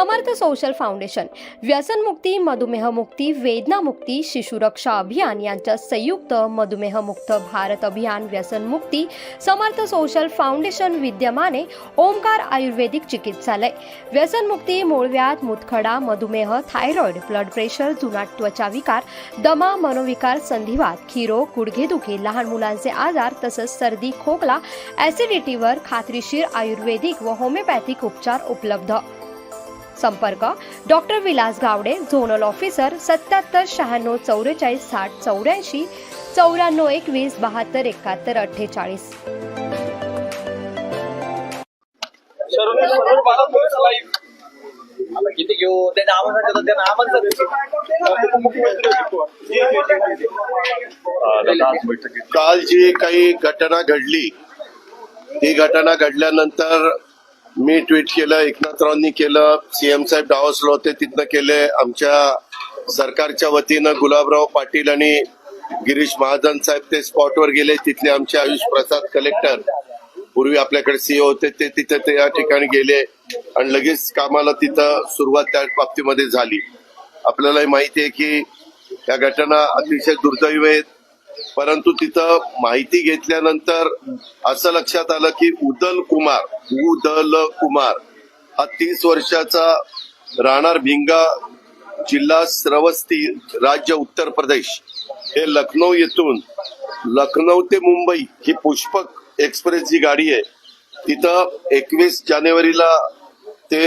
समर्थ social foundation व्यसनमुक्ती मधुमेहमुक्ती वेदनामुक्ती शिशुरक्षा अभियान यांच्या संयुक्त मधुमेहमुक्त भारत अभियान व्यसनमुक्ती समर्थ सोशल फाउंडेशन विद्यमाने ओंकार आयुर्वेदिक चिकित्सालय. व्यसनमुक्ती मूळव्याध मुतखडा मधुमेह थायरॉइड ब्लड प्रेशर जुनाट त्वचा विकार दमा मनोविकार संधिवात खिरो गुडघेदुखी लहान मुलांचे आजार तसंच सर्दी खोकला ॲसिडिटीवर खात्रीशीर आयुर्वेदिक व होमिओपॅथिक उपचार उपलब्ध. संपर्क. Doctor Vilas Gawade zonal officer सत्याहत्तर शहाण्णव चौवेचाळीस साठ चौऱ्याऐंशी चौऱ्याण्णव एकवीस बहात्तर एकाहत्तर अठ्ठेचाळीस. आता किती घेऊ? त्याने त्याने काल जी काही घटना घडली ती घटना घडल्यानंतर मी ट्विट केलं एकनाथरावांनी केलं सीएम साहेब डावसलो होते तिथनं केले. आमच्या सरकारच्या वतीनं गुलाबराव पाटील आणि गिरीश महाजन साहेब ते स्पॉटवर गेले. तिथले आमचे आयुष प्रसाद कलेक्टर पूर्वी आपल्याकडे सीओ होते ते तिथे ते या ठिकाणी गेले आणि लगेच कामाला तिथं सुरुवात त्या बाबतीमध्ये झाली. आपल्यालाही माहिती आहे की या घटना अतिशय दुर्दैव आहेत. परंतु तिथं माहिती घेतल्यानंतर असं लक्षात आलं की उदल कुमार उदल कुमार हा तीस वर्षाचा राहणार भिंगा जिल्हा श्रवस्ती राज्य उत्तर प्रदेश. हे लखनौ येथून लखनौ ते मुंबई ही पुष्पक एक्सप्रेस जी गाडी आहे तिथं एकवीस जानेवारीला ते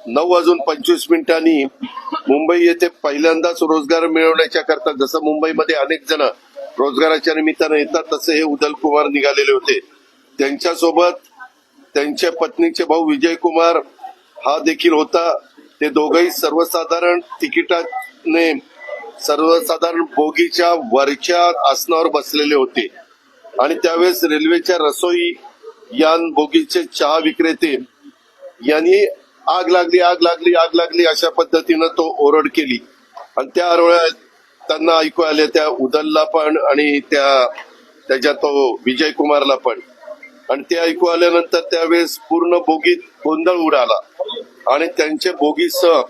नऊ वाजून पंचवीस मिनिटांनी मुंबई येथे पहिल्यांदाच रोजगार मिळवण्याच्या करता जसं मुंबईमध्ये अनेक जण रोजगाराच्या निमित्तानं येतात तसे हे उदल कुमार निघालेले होते. त्यांच्यासोबत त्यांच्या पत्नीचे भाऊ विजय कुमार हा देखील होता. ते दोघंही सर्वसाधारण तिकिटाने सर्वसाधारण बोगीच्या वरच्या आसनावर बसलेले होते. आणि त्यावेळेस रेल्वेच्या रसोई यान बोगीचे चहा विक्रेते यांनी आग लागली आग लागली आग लागली अशा पद्धतीनं तो ओरड केली. आणि त्या आरोळ्यात त्यांना ऐकू आले त्या उदलला पण आणि त्या त्याच्या तो विजय कुमारला पण. आणि ते ऐकू आल्यानंतर त्यावेळेस पूर्ण बोगीत गोंधळ उडाला. आणि त्यांचे बोगीसह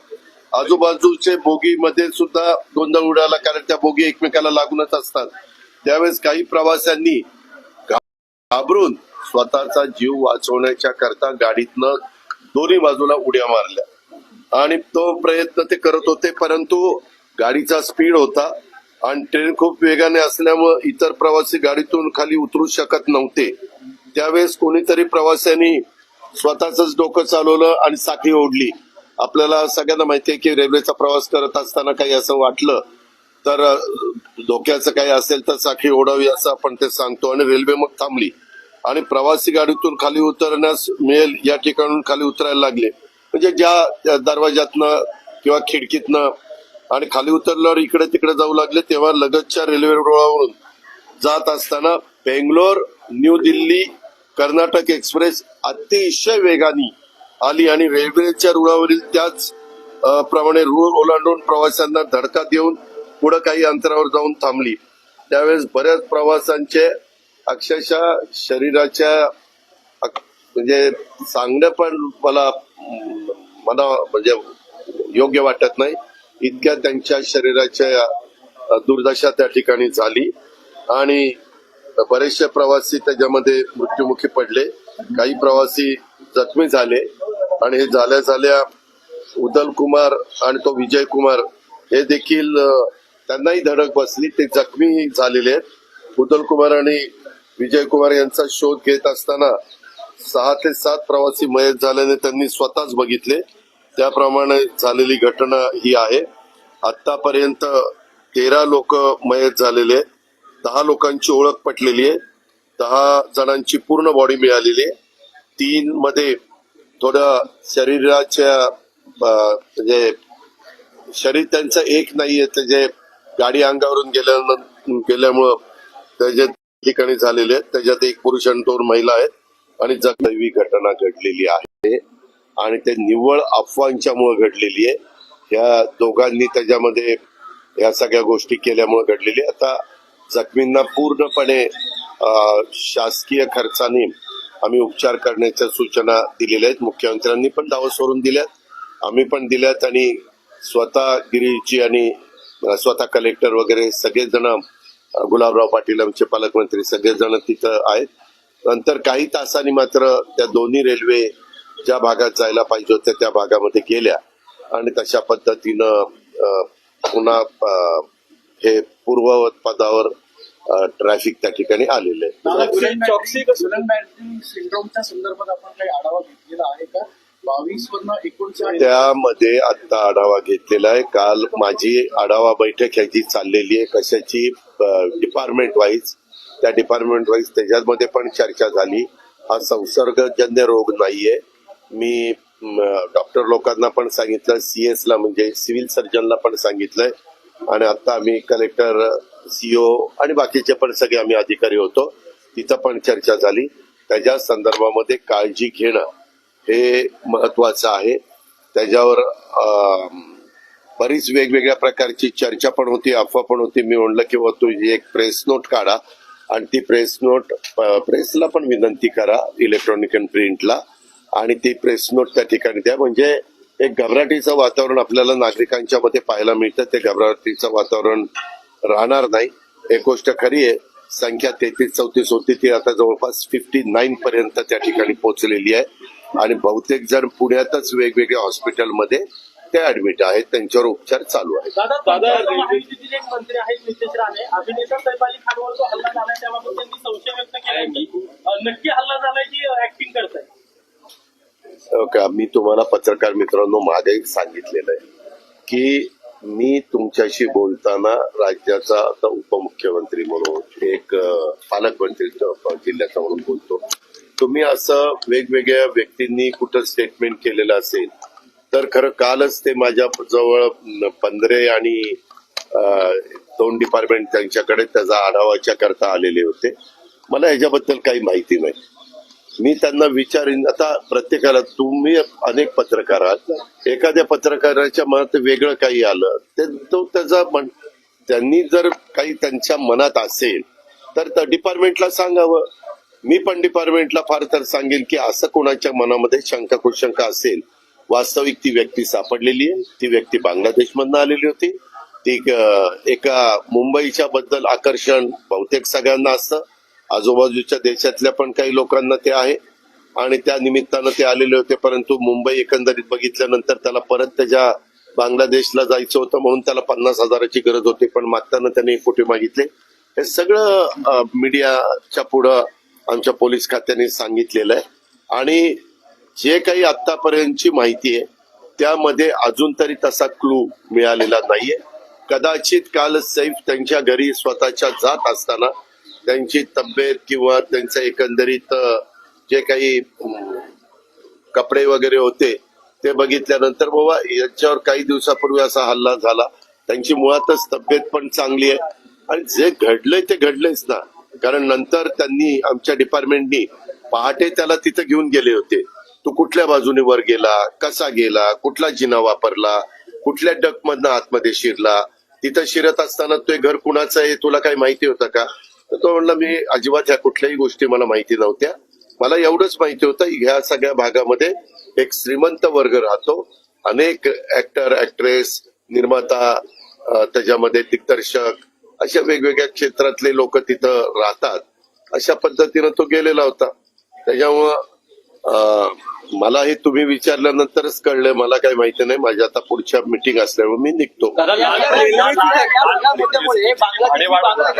आजूबाजूचे बोगीमध्ये सुद्धा गोंधळ उडाला कारण त्या बोगी एकमेकाला लागूनच असतात. त्यावेळेस काही प्रवाशांनी घाबरून स्वतःचा जीव वाचवण्याच्या करता गाडीतनं दोन्ही बाजूला उड्या मारल्या. आणि तो प्रयत्न ते करत होते परंतु गाडीचा स्पीड होता आणि ट्रेन खूप वेगाने असल्यामुळे इतर प्रवासी गाडीतून खाली उतरू शकत नव्हते. त्यावेळेस कोणीतरी प्रवाशांनी स्वतःच डोकं चालवलं आणि साखळी ओढली. आपल्याला सगळ्यांना माहिती आहे की रेल्वेचा प्रवास करत असताना काही असं वाटलं तर धोक्याचं काही असेल तर साखळी ओढावी असं आपण ते सांगतो आणि रेल्वे मग थांबली. आणि प्रवासी गाडीतून खाली उतरण्यास मिळेल या ठिकाणून खाली उतरायला लागले. म्हणजे ज्या दरवाज्यातनं किंवा खिडकीतनं आणि खाली उतरल्यावर इकडे तिकडे जाऊ लागले तेव्हा लगतच्या रेल्वे रुळावरून जात असताना बेंगलोर न्यू दिल्ली कर्नाटक एक्सप्रेस अतिशय वेगाने आली आणि रेल्वेच्या रुळावरील त्याच प्रमाणे रूळ ओलांडून प्रवाशांना धडका देऊन पुढे काही अंतरावर जाऊन थांबली. त्यावेळेस बऱ्याच प्रवाशांचे अक्षरशः शरीराच्या म्हणजे सांगणं पण मला मला म्हणजे योग्य वाटत नाही. इतक्या त्यांच्या शरीराच्या दुर्दशा त्या ठिकाणी झाली. आणि बरेचसे प्रवासी त्याच्यामध्ये मृत्युमुखी पडले. काही प्रवासी जखमी झाले. आणि हे झाल्या झाल्या उदल कुमार आणि तो विजय कुमार हे देखील त्यांनाही धडक बसली. ते जखमी झालेले आहेत. उदल कुमार आणि विजय कुमार यांचा शोध घेत असताना सहा ते सात प्रवासी मयत झाल्याने त्यांनी स्वतःच बघितले. त्याप्रमाणे झालेली घटना ही आहे. आतापर्यंत तेरा लोक मयत झालेले आहेत. दहा लोकांची ओळख पटलेली आहे. दहा जणांची पूर्ण बॉडी मिळालेली आहे. तीन मध्ये थोडं शरीराच्या म्हणजे शरीर त्यांचं एक नाहीये. त्याचे गाडी अंगावरून गेल्या गेल्यामुळं त्याच्या ठिकाणी झालेले आहेत त्याच्यात एक पुरुष आणि दोन महिला आहेत आणि जगदैवी घटना घडलेली आहे. आणि ते निव्वळ अफवांच्यामुळे घडलेली आहे. या दोघांनी त्याच्यामध्ये या सगळ्या गोष्टी केल्यामुळे घडलेली. आता जखमींना पूर्णपणे शासकीय खर्चाने आम्ही उपचार करण्याच्या सूचना दिलेल्या आहेत. मुख्यमंत्र्यांनी पण दावा सोडून दिल्यात. आम्ही पण दिल्यात आणि स्वतः गिरीची आणि स्वतः कलेक्टर वगैरे सगळेजण गुलाबराव पाटील आमचे पालकमंत्री सगळेजण तिथं आहेत. नंतर काही तासांनी मात्र त्या दोन्ही रेल्वे ज्या भागात जायला पाहिजे होत्या त्या भागामध्ये गेल्या. आणि तशा पद्धतीनं पुन्हा हे पूर्ववत पदावर ट्रॅफिक त्या ठिकाणी आलेलं आहे. सिंड्रोमच्या संदर्भात आपण काही आढावा घेतलेला का? त्यामध्ये आता आढावा घेतलेला आहे. काल माझी आढावा बैठक ह्याची चाललेली आहे. कशाची डिपार्टमेंट वाईज त्या डिपार्टमेंट वाईज त्याच्यामध्ये पण चर्चा झाली. हा संसर्गजन्य रोग नाहीये. मी डॉक्टर लोकांना पण सांगितलं सी एसला म्हणजे सिव्हिल सर्जनला पण सांगितलंय. आणि आता आम्ही कलेक्टर सीओ आणि बाकीचे पण सगळे आम्ही अधिकारी होतो. तिथं पण चर्चा झाली. त्याच्या संदर्भामध्ये काळजी घेणं हे महत्वाचं आहे. त्याच्यावर बरीच वेगवेगळ्या प्रकारची चर्चा पण होती अफवा पण होती. मी म्हणलं की बुवा तुझी एक प्रेस नोट काढा आणि ती प्रेस नोट प्रेसला पण विनंती करा इलेक्ट्रॉनिक अँड प्रिंटला आणि ती प्रेस नोट त्या ठिकाणी द्या. म्हणजे एक घबराटीचं वातावरण आपल्याला नागरिकांच्या मध्ये पाहायला मिळतं. ते घबराटीचं वातावरण राहणार नाही. एक गोष्ट खरी आहे संख्या तेहतीस चौतीस होती ती आता जवळपास फिफ्टी नाईन पर्यंत त्या ठिकाणी पोहोचलेली आहे. आणि बहुतेक जण पुण्यातच वेगवेगळ्या हॉस्पिटलमध्ये ते ऍडमिट आहेत. त्यांच्यावर उपचार चालू आहेत. नक्की हल्ला झालाय की ऍक्टिंग करताय? का मी तुम्हाला पत्रकार मित्रांनो मागे सांगितलेलं आहे की मी तुमच्याशी बोलताना राज्याचा आता उपमुख्यमंत्री म्हणून एक पालकमंत्री जिल्ह्याचा म्हणून बोलतो. तुम्ही असं वेगवेगळ्या व्यक्तींनी कुठं स्टेटमेंट केलेलं असेल तर खरं कालच ते माझ्या जवळ पंधरे आणि दोन डिपार्टमेंट त्यांच्याकडे त्याचा आढावाच्या करता आलेले होते. मला ह्याच्याबद्दल काही माहिती नाही. मी त्यांना विचारीन आता प्रत्येकाला तुम्ही अनेक पत्रकार आहात. एखाद्या पत्रकाराच्या मनात वेगळं काही आलं ते तो त्याचा म्हण त्यांनी जर काही त्यांच्या मनात असेल तर त्या डिपार्टमेंटला सांगावं. मी पण डिपार्टमेंटला फार तर सांगेल की असं कोणाच्या मनामध्ये शंका कुशंका असेल वास्तविक ती व्यक्ती सापडलेली आहे. ती व्यक्ती बांगलादेशमधनं आलेली होती. ती एका मुंबईच्या बद्दल आकर्षण बहुतेक सगळ्यांना असतं. आजूबाजूच्या देशातल्या पण काही लोकांना ते आहे. आणि त्या निमित्तानं ते आलेले होते परंतु मुंबई एकंदरीत बघितल्यानंतर त्याला परत त्याच्या बांगलादेशला जायचं होतं म्हणून त्याला पन्नास हजाराची गरज होती पण मागताना त्याने एक कोटी मागितले. हे सगळं मीडियाच्या पुढं आमच्या पोलीस खात्याने सांगितलेलं आहे. आणि जे काही आतापर्यंतची माहिती आहे त्यामध्ये अजून तरी तसा क्लू मिळालेला नाहीये. कदाचित काल सैफ त्यांच्या घरी स्वतःच्या जात असताना त्यांची तब्येत किंवा त्यांचं एकंदरीत जे काही कपडे वगैरे होते ते बघितल्यानंतर बाबा याच्यावर काही दिवसापूर्वी असा हल्ला झाला. त्यांची मुळातच तब्येत पण चांगली आहे. आणि जे घडलंय ते घडलंयच ना. कारण नंतर त्यांनी आमच्या डिपार्टमेंटनी पहाटे त्याला तिथं घेऊन गेले होते. तो कुठल्या बाजूने वर गेला? कसा गेला? कुठला जिना वापरला? कुठल्या डक मधनं आतमध्ये शिरला? तिथं शिरत असताना ते घर कुणाचं आहे? तुला काही माहिती होतं का? तर तो म्हणला मी अजिबात ह्या कुठल्याही गोष्टी मला माहिती नव्हत्या. मला एवढंच माहिती होतं ह्या सगळ्या भागामध्ये एक श्रीमंत वर्ग राहतो. अनेक ऍक्टर ऍक्ट्रेस निर्माता त्याच्यामध्ये दिग्दर्शक अशा वेगवेगळ्या क्षेत्रातले लोक तिथं राहतात. अशा पद्धतीनं तो गेलेला होता. त्याच्यामुळं मला हे तुम्ही विचारल्यानंतरच कळलं. मला काही माहिती नाही. माझ्या आता पुढच्या मिटिंग असल्यामुळे मी निघतो.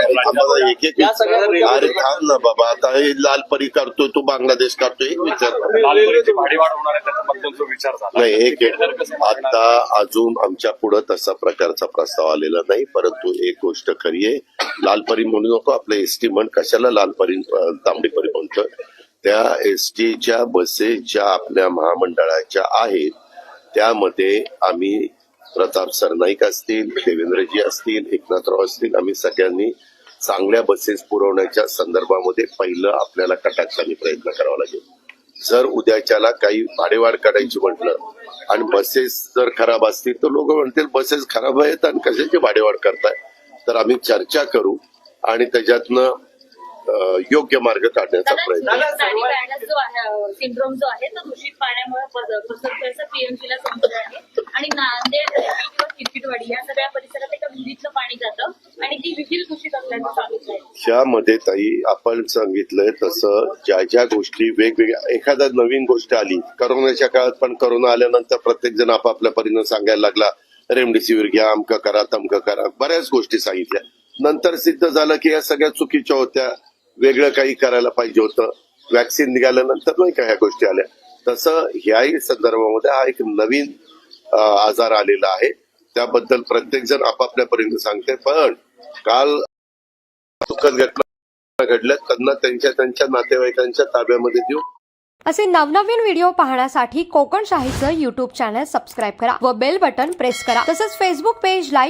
आम्हाला एक एक अरे थांब ना बाबा. आता हे लाल परी करतोय तू बांगलादेश करतोय. एक विचार नाही एक एक. आता अजून आमच्या पुढं तसा प्रकारचा प्रस्ताव आलेला नाही. परंतु एक गोष्ट खरी आहे. लालपरी म्हणू नको. आपलं म्हण कशाला लालपरी अं, तांबडीपरी म्हणतोय? त्या एसटीच्या बसेस ज्या आपल्या महामंडळाच्या आहेत त्यामध्ये आम्ही प्रताप सरनाईक असतील देवेंद्रजी असतील एकनाथराव असतील आम्ही सगळ्यांनी चांगल्या बसेस पुरवण्याच्या संदर्भामध्ये पहिलं आपल्याला कटाक्षाने प्रयत्न करावा लागेल. जर उद्याच्याला काही भाडेवाढ करायची म्हटलं आणि बसेस जर खराब असतील तर लोक म्हणतील बसेस खराब आहेत आणि कशाची भाडेवाढ करताय? तर आम्ही चर्चा करू आणि त्याच्यातनं योग्य मार्ग काढण्याचा प्रयत्न. सिंड्रोम जो आहे तो दूषित पाण्यामुळे पसरतोय पीएमसीला आहे. आणि नांदेड किंवा या सगळ्या परिसरात एका विहिरीतलं पाणी जातं आणि ती विहीर दूषित असल्याचं ह्यामध्ये ताई आपण सांगितलंय तसं ज्या ज्या गोष्टी वेगवेगळ्या एखाद्या नवीन गोष्ट आली करोनाच्या काळात पण करोना आल्यानंतर प्रत्येक जण आपापल्या परीनं सांगायला लागला रेमडेसिवीर घ्या अमकं करा तमकं करा बऱ्याच गोष्टी सांगितल्या. नंतर सिद्ध झालं की या सगळ्या चुकीच्या होत्या. वेगळं काही करायला पाहिजे होतं. वॅक्सिन निघाल्यानंतर नाही का ह्या गोष्टी आल्या. तसं ह्याही संदर्भामध्ये हा एक नवीन आजार आलेला आहे. त्याबद्दल प्रत्येक जण आपापल्या परीने सांगते पण काल दुःखद घटना घडल्या त्यांना त्यांच्या त्यांच्या नातेवाईकांच्या ताब्यामध्ये देऊ असे नवनवीन व्हिडिओ पाहण्यासाठी कोकण शाहीचं युट्यूब चॅनल सबस्क्राईब करा व बेल बटन प्रेस करा. तसंच फेसबुक पेज लाईक